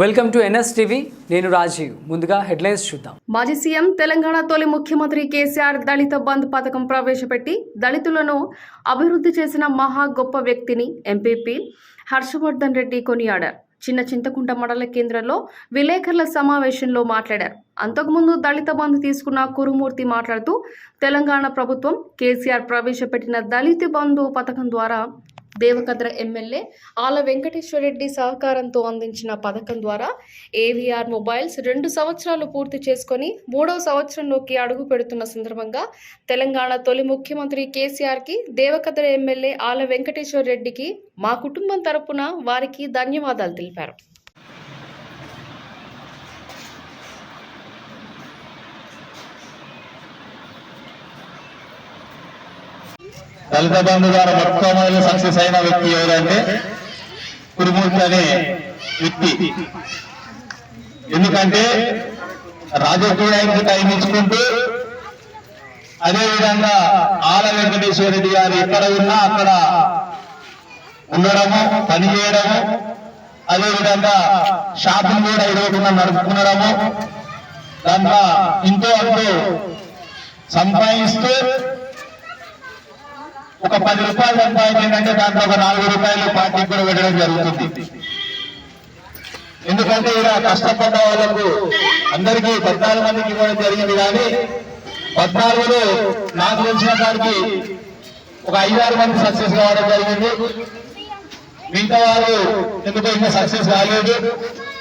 Welcome to NS TV నేను రాజీవ్. ముందుగా headlines చూద్దాం. మాజీ సీఎం తెలంగాణ తొలి ముఖ్యమంత్రి కేసీఆర్ దళిత బంధు పథకం ప్రవేశపెట్టి దళితులను అభివృద్ధి చేసిన మహా గొప్ప వ్యక్తిని ఎంపీపీ హర్షవర్ధన్ రెడ్డి కొనియాడారు. చిన్న చింతకుంట మండల కేంద్రంలో విలేకరుల సమావేశంలో మాట్లాడారు. అంతకుముందు దళిత బంధు తీసుకున్న కురుమూర్తి మాట్లాడుతూ తెలంగాణ ప్రభుత్వం కేసీఆర్ ప్రవేశపెట్టిన దళిత బంధు పథకం ద్వారా దేవకద్ర ఎమ్మెల్యే ఆల వెంకటేశ్వరరెడ్డి సహకారంతో అందించిన పథకం ద్వారా ఏవీఆర్ మొబైల్స్ రెండు సంవత్సరాలు పూర్తి చేసుకొని మూడవ సంవత్సరంలోకి అడుగు పెడుతున్న సందర్భంగా తెలంగాణ తొలి ముఖ్యమంత్రి కేసీఆర్కి దేవకద్ర ఎమ్మెల్యే ఆల వెంకటేశ్వరరెడ్డికి మా కుటుంబం తరపున వారికి ధన్యవాదాలు తెలిపారు. దళిత బంధు ద్వారా మొట్టమొదటి సక్సెస్ అయిన వ్యక్తి ఎవరంటే కురుమూర్తి అనే వ్యక్తి. ఎందుకంటే రాజకీయానికి టైం ఇచ్చుకుంటూ అదేవిధంగా ఆల వెంకటేశ్వర రెడ్డి గారు ఎక్కడ ఉన్నా అక్కడ ఉండడము పనిచేయడము అదేవిధంగా షాపింగ్ కూడా ఇవ్వకుండా నడుపుకునడము దాంట్లో ఇంతో అంటూ సంపాదిస్తూ ఒక పది రూపాయలు సంపాదించిందంటే దాంట్లో ఒక నాలుగు రూపాయలు పార్టీకి కూడా పెట్టడం జరుగుతుంది. ఎందుకంటే ఇలా కష్టపడ్డ వాళ్ళకు అందరికీ పద్నాలుగు మందికి ఇవ్వడం జరిగింది కానీ పద్నాలుగులో నాకు తెలిసిన దానికి ఒక ఐదారు మంది సక్సెస్ కావడం జరిగింది. మిగతా వారు ఎందుకో ఇంకా సక్సెస్ కాలేదు.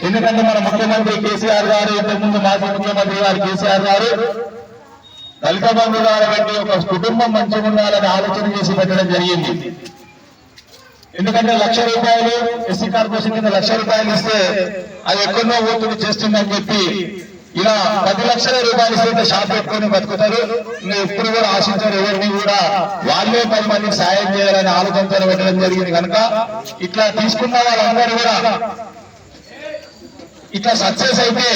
ఎందుకంటే మన ముఖ్యమంత్రి కేసీఆర్ గారు ఇంతకుముందు మాజీ ముఖ్యమంత్రి గారు కేసీఆర్ గారు దళిత బంధు పెట్టి ఒక కుటుంబం మంచిగా ఉండాలని ఆలోచన చేసి పెట్టడం జరిగింది. ఎందుకంటే లక్ష రూపాయలు ఎస్సీ కార్పొరేషన్ కింద లక్ష రూపాయలు ఇస్తే అది ఎక్కడో ఓటుని చేస్తుందని చెప్పి ఇలా పది లక్షల రూపాయలు ఇస్తే షాప్ పెట్టుకొని బతుకుతారు. ఇంకా ఎప్పుడు కూడా ఆశించారు ఎవరిని కూడా వాళ్ళే పది మందికి సాయం చేయాలని ఆలోచనతో పెట్టడం జరిగింది కనుక ఇట్లా తీసుకున్న వాళ్ళందరూ కూడా ఇట్లా సక్సెస్ అయితే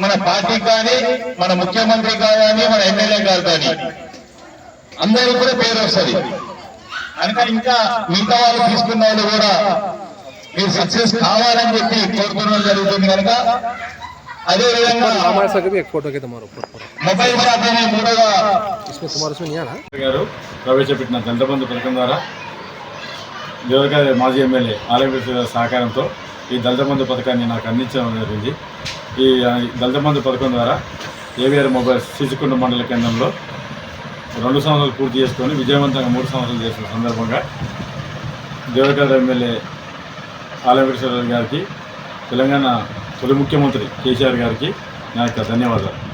మన పార్టీ కానీ మన ముఖ్యమంత్రి కానీ మన ఎమ్మెల్యే గారు కానీ. అందరూ కూడా పేరు వస్తుంది. కనుక ఇంకా మిగతా వాళ్ళు తీసుకున్న వాళ్ళు కూడా మీరు సక్సెస్ కావాలని చెప్పి కోరుకోవడం జరుగుతుంది కనుక అదే విధంగా మొబైల్ ప్రవేశపెట్టిన దండబంధు పథకం ద్వారా దేవరగా మాజీ ఎమ్మెల్యే ఆలయ సహకారంతో ఈ దళితబంధు పథకాన్ని నాకు అందించడం జరిగింది. ఈ దళిత బంధు పథకం ద్వారా ఏవిఆర్ మొబైల్స్ సిసికొండ మండల కేంద్రంలో రెండు సంవత్సరాలు పూర్తి చేసుకొని విజయవంతంగా మూడు సంవత్సరాలు చేసిన సందర్భంగా దేవరగారి ఎమ్మెల్యే ఆలయ గారికి తెలంగాణ తొలి ముఖ్యమంత్రి కేసీఆర్ గారికి నా యొక్క ధన్యవాదాలు.